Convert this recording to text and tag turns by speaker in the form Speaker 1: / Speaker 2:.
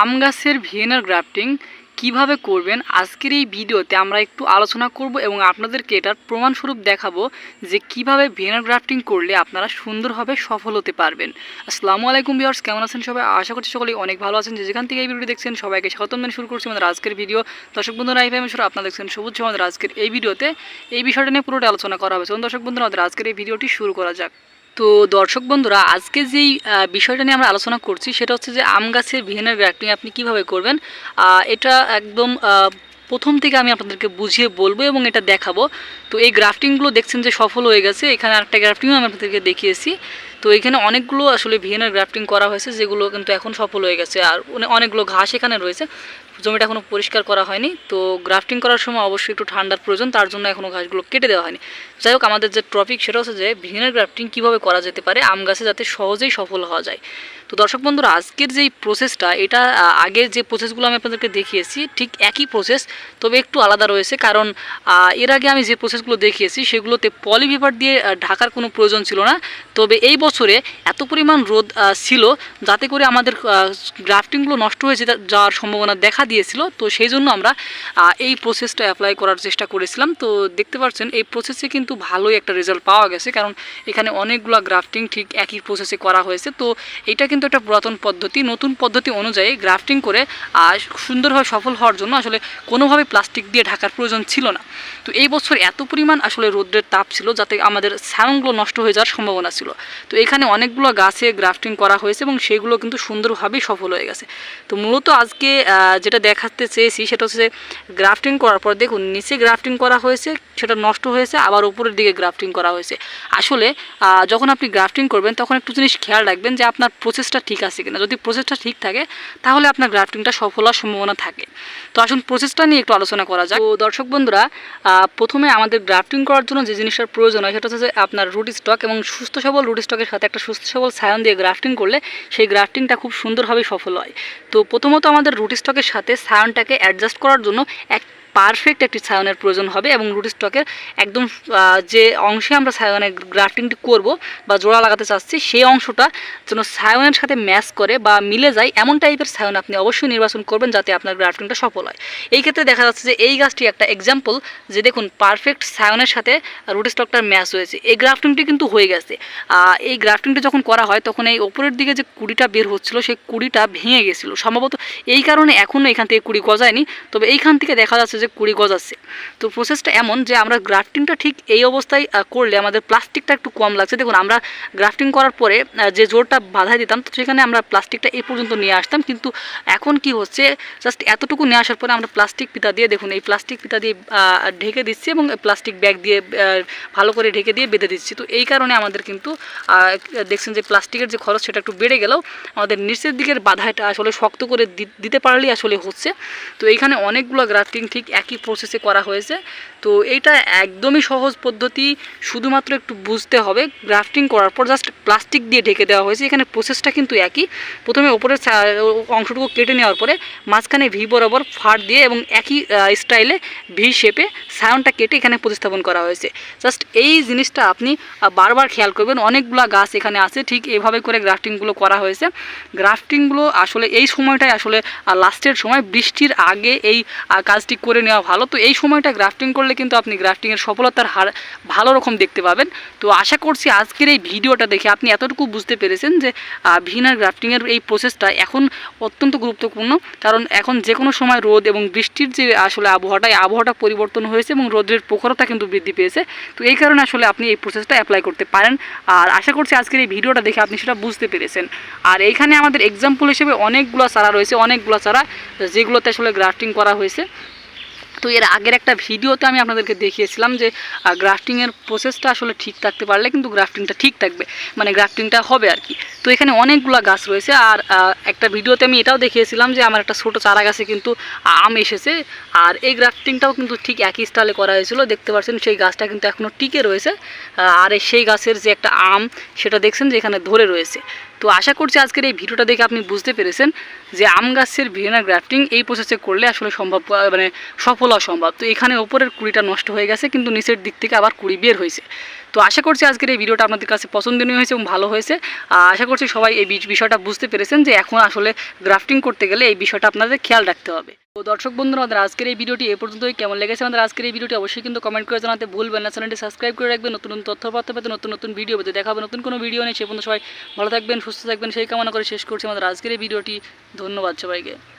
Speaker 1: আম গাছের ভিয়েনার গ্রাফটিং কীভাবে করবেন, আজকের এই ভিডিওতে আমরা একটু আলোচনা করব এবং আপনাদেরকে এটার প্রমাণস্বরূপ দেখাবো যে কীভাবে ভিয়েনার গ্রাফটিং করলে আপনারা সুন্দরভাবে সফল হতে পারবেন। আসসালামু আলাইকুম বিয়ার্স কেমন আছেন সবাই? আশা করছি সকলেই অনেক ভালো আছেন। যে যেখান থেকে এই ভিডিওটি দেখছেন, সবাইকে স্বাগতম শুরু করছি আমাদের আজকের ভিডিও। দর্শক বন্ধুরা এই ভাবে আপনারা দেখছেন সবুজ আমাদের আজকের এই ভিডিওতে। এই বিষয়টা নিয়ে পুরোটা আলোচনা করা হবে। চলুন দর্শক বন্ধুরা, আমাদের আজকের এই ভিডিওটি শুরু করা যাক। তো দর্শক বন্ধুরা, আজকে যেই বিষয়টা নিয়ে আমরা আলোচনা করছি সেটা হচ্ছে যে আম গাছের ভিহেনের গ্রাফটিং আপনি কীভাবে করবেন? এটা একদম প্রথম থেকে আমি আপনাদেরকে বুঝিয়ে বলব এবং এটা দেখাবো। তো এই গ্রাফটিংগুলো দেখছেন যে সফল হয়ে গেছে। এখানে আরেকটা গ্রাফটিংও আমি আপনাদেরকে দেখিয়েছি। তো এখানে অনেকগুলো আসলে ভিয়েনার গ্রাফটিং করা হয়েছে, যেগুলো কিন্তু এখন সফল হয়ে গেছে। আর অনে- অনেকগুলো ঘাস এখানে রয়েছে। জমিটা এখনও পরিষ্কার করা হয়নি। তো গ্রাফটিং করার সময় অবশ্যই একটু ঠান্ডার প্রয়োজন, তার জন্য এখনও গাছগুলো কেটে দেওয়া হয়নি। যাই হোক, আমাদের যে টপিক সেটা হচ্ছে যে ভিনের গ্রাফটিং কীভাবে করা যেতে পারে, আম গাছে যাতে সহজেই সফল হওয়া যায়। তো দর্শক বন্ধুরা, আজকের যেই প্রসেসটা এটা আগের যে প্রসেসগুলো আমি আপনাদেরকে দেখিয়েছি, ঠিক একই প্রসেস তবে একটু আলাদা রয়েছে। কারণ এর আগে আমি যে প্রসেসগুলো দেখিয়েছি, সেগুলোতে পলিপেপার দিয়ে ঢাকার কোনো প্রয়োজন ছিল না। তবে এই বছরে এত পরিমাণ রোদ ছিল, যাতে করে আমাদের গ্রাফটিংগুলো নষ্ট হয়ে যেতে- যাওয়ার সম্ভাবনা দেখা দিয়েছিল। তো সেই জন্য আমরা এই প্রসেসটা অ্যাপ্লাই করার চেষ্টা করেছিলাম। তো দেখতে পাচ্ছেন, এই প্রসেসে কিন্তু ভালোই একটা রেজাল্ট পাওয়া গেছে। কারণ, এখানে অনেকগুলো গ্রাফটিং ঠিক একই প্রসেসে করা হয়েছে। তো এটা কিন্তু একটা পুরাতন পদ্ধতি নতুন পদ্ধতি অনুযায়ী গ্রাফটিং করে আহ, সুন্দরভাবে সফল হওয়ার জন্য আসলে কোনোভাবে প্লাস্টিক দিয়ে ঢাকার প্রয়োজন ছিল না। তো এই বছর এত পরিমাণ আসলে রোদ্রের তাপ ছিল যাতে আমাদের সাউন্ডগুলো নষ্ট হয়ে যাওয়ার সম্ভাবনা ছিল। তো এখানে অনেকগুলো গাছে গ্রাফটিং করা হয়েছে এবং সেগুলো কিন্তু সুন্দরভাবেই সফল হয়ে গেছে। তো মূলত আজকে যেটা দেখাতে চেয়েছি সেটা হচ্ছে গ্রাফটিং করার পর দেখুন নিচে গ্রাফটিং করা হয়েছে সেটা নষ্ট হয়েছে আবার উপরের দিকে গ্রাফটিং করা হয়েছে। আসলে যখন আপনি গ্রাফটিং করবেন তখন একটু জিনিস খেয়াল রাখবেন যে আপনার প্রসেসটা ঠিক আছে কিনা? যদি প্রসেসটা ঠিক থাকে, তাহলে আপনার গ্রাফটিংটা সফল হওয়ার সম্ভাবনা থাকে। তো আসুন প্রসেসটা নিয়ে একটু আলোচনা করা যাক। তো দর্শক বন্ধুরা প্রথমে আমাদের গ্রাফটিং করার জন্য যে জিনিসটার প্রয়োজন হয়, সেটা হচ্ছে আপনার রুট স্টক এবং সুস্থ সবল রুট স্টকের সাথে একটা সুস্থ সবল সায়ন দিয়ে গ্রাফটিং করলে সেই গ্রাফটিংটা খুব সুন্দরভাবে সফল হয়। তো প্রথমত আমাদের রুট স্টকের সাথে সায়নটাকে অ্যাডজাস্ট করার জন্য এক পারফেক্ট একটি সায়নের প্রয়োজন হবে এবং রুট স্টকের একদম যে অংশে আমরা সায়নের গ্রাফটিংটি করব বা জোড়া লাগাতে চাচ্ছি, সেই অংশটা যেন সায়নের সাথে ম্যাচ করে বা মিলে যায়, এমন টাইপের সায়ন আপনি অবশ্যই নির্বাচন করবেন যাতে আপনার গ্রাফটিংটা সফল হয়। এই ক্ষেত্রে দেখা যাচ্ছে যে এই গাছটি একটা এক্সাম্পল যে দেখুন পারফেক্ট সায়নের সাথে রুট স্টকটার ম্যাচ হয়েছে। এই গ্রাফটিংটি কিন্তু হয়ে গেছে। এই গ্রাফটিংটা যখন করা হয়, তখন এই ওপরের দিকে যে কুড়িটা বের হচ্ছিল, সেই কুড়িটা ভেঙে গেছিল। সম্ভবত এই কারণে এখনও এখান থেকে কুড়ি গজায়নি। তবে এইখান থেকে দেখা যাচ্ছে যে কুড়ি গজ গজাচ্ছে তো প্রসেসটা এমন যে আমরা গ্রাফটিংটা ঠিক এই অবস্থায় করলে আমাদের প্লাস্টিকটা একটু কম লাগছে। দেখুন, আমরা গ্রাফটিং করার পরে যে জোরটা বাধাই দিতাম, তো সেখানে আমরা প্লাস্টিকটা এই পর্যন্ত নিয়ে আসতাম। কিন্তু এখন কি হচ্ছে জাস্ট এতটুকু নিয়ে আসার পরে আমরা প্লাস্টিক পিতা দিয়ে, দেখুন, এই প্লাস্টিক পিতা দিয়ে ঢেকে দিচ্ছি এবং প্লাস্টিক ব্যাগ দিয়ে ভালো করে ঢেকে দিয়ে বেঁধে দিচ্ছি। তো এই কারণে আমাদের কিন্তু দেখছেন যে প্লাস্টিকের যে খরচ, সেটা একটু বেড়ে গেলেও আমাদের নিচের দিকের বাধাটা আসলে শক্ত করে দিতে পারলেই আসলে হচ্ছে। তো এইখানে অনেকগুলো গ্রাফটিং ঠিক একই প্রসেসে করা হয়েছে। তো এইটা একদমই সহজ পদ্ধতি, শুধুমাত্র একটু বুঝতে হবে। গ্রাফটিং করার পর জাস্ট প্লাস্টিক দিয়ে ঢেকে দেওয়া হয়েছে। এখানে প্রসেসটা কিন্তু একই। প্রথমে ওপরের অংশটুকু কেটে নেওয়ার পরে মাঝখানে ভি বরাবর ফাড় দিয়ে এবং একই স্টাইলে ভি শেপে সায়নটা কেটে এখানে প্রতিস্থাপন করা হয়েছে। জাস্ট এই জিনিসটা আপনি বারবার খেয়াল করবেন। অনেকগুলো গাছ এখানে আছে। ঠিক এইভাবে করে গ্রাফটিংগুলো করা হয়েছে। গ্রাফটিংগুলো আসলে এই সময়টাই আসলে লাস্টের সময়। বৃষ্টির আগে এই কাজটি করে নেওয়া ভালো। তো এই সময়টা গ্রাফটিং করলে কিন্তু আপনি গ্রাফটিংয়ের সফলতার হার ভালো রকম দেখতে পাবেন। তো আশা করছি আজকের এই ভিডিওটা দেখে আপনি এতটুকু বুঝতে পেরেছেন যে ভিনার গ্রাফটিংয়ের এই প্রসেসটা এখন অত্যন্ত গুরুত্বপূর্ণ। কারণ এখন যে কোনো সময় রোদ এবং বৃষ্টির যে আসলে আবহাওয়াটা এই আবহাওয়াটা পরিবর্তন হয়েছে এবং রোদের প্রখরতা কিন্তু বৃদ্ধি পেয়েছে। তো এই কারণে আসলে আপনি এই প্রসেসটা অ্যাপ্লাই করতে পারেন। আর আশা করছি আজকের এই ভিডিওটা দেখে আপনি সেটা বুঝতে পেরেছেন। আর এইখানে আমাদের এক্সাম্পল হিসেবে অনেকগুলো চারা রয়েছে, অনেকগুলো চারা যেগুলোতে আসলে গ্রাফটিং করা হয়েছে। তো এর আগের একটা ভিডিওতে আমি আপনাদেরকে দেখিয়েছিলাম যে গ্রাফটিংয়ের প্রসেসটা আসলে ঠিক থাকতে পারলে কিন্তু গ্রাফটিংটা ঠিক থাকবে। মানে গ্রাফটিংটা হবে আর কি। তো এখানে অনেকগুলো গাছ রয়েছে আর একটা ভিডিওতে আমি এটাও দেখিয়েছিলাম যে, আমার একটা ছোটো চারা গাছে কিন্তু আম এসেছে। আর এই গ্রাফটিংটাও কিন্তু ঠিক একই স্টাইলে করা হয়েছিল। দেখতে পাচ্ছেন সেই গাছটা কিন্তু এখনও টিকে রয়েছে। আর সেই গাছের যে একটা আম, সেটা দেখছেন যে এখানে ধরে রয়েছে। তো আশা করছি আজকের এই ভিডিওটা দেখে আপনি বুঝতে পেরেছেন যে আম গাছের ভিয়েনা গ্রাফটিং এই প্রসেসে করলে আসলে সম্ভব মানে সফল হওয়া সম্ভব। তো এখানে ওপরের কুড়িটা নষ্ট হয়ে গেছে, কিন্তু নিচের দিক থেকে আবার কুড়ি বের হয়েছে। তো আশা করছি আজকের এই ভিডিওটা আপনাদের কাছে পছন্দনীয় হয়েছে এবং ভালো হয়েছে। আশা করছি সবাই এই বিষ- বিষয়টা বুঝতে পেরেছেন যে এখন আসলে গ্রাফটিং করতে গেলে এই বিষয়টা আপনাদের খেয়াল রাখতে হবে। তো দর্শক বন্ধুরা, আমাদের আজকের এই ভিডিওটি এ পর্যন্তই। কেমন লেগেছে আমাদের আজকের এই ভিডিওটি অবশ্যই কিন্তু কমেন্ট করে জানাতে ভুলবেন না। চ্যানেলটি সাবস্ক্রাইব করে রাখবেন। নতুন নতুন তথ্যপত্র পেতে নতুন নতুন ভিডিও পেতে দেখা হবে নতুন কোনো ভিডিও নেই সে পর্যন্ত সবাই ভালো থাকবেন, সুস্থ থাকবেন। সেই কামনা করে শেষ করছি আমাদের আজকের এই ভিডিওটি। ধন্যবাদ সবাইকে।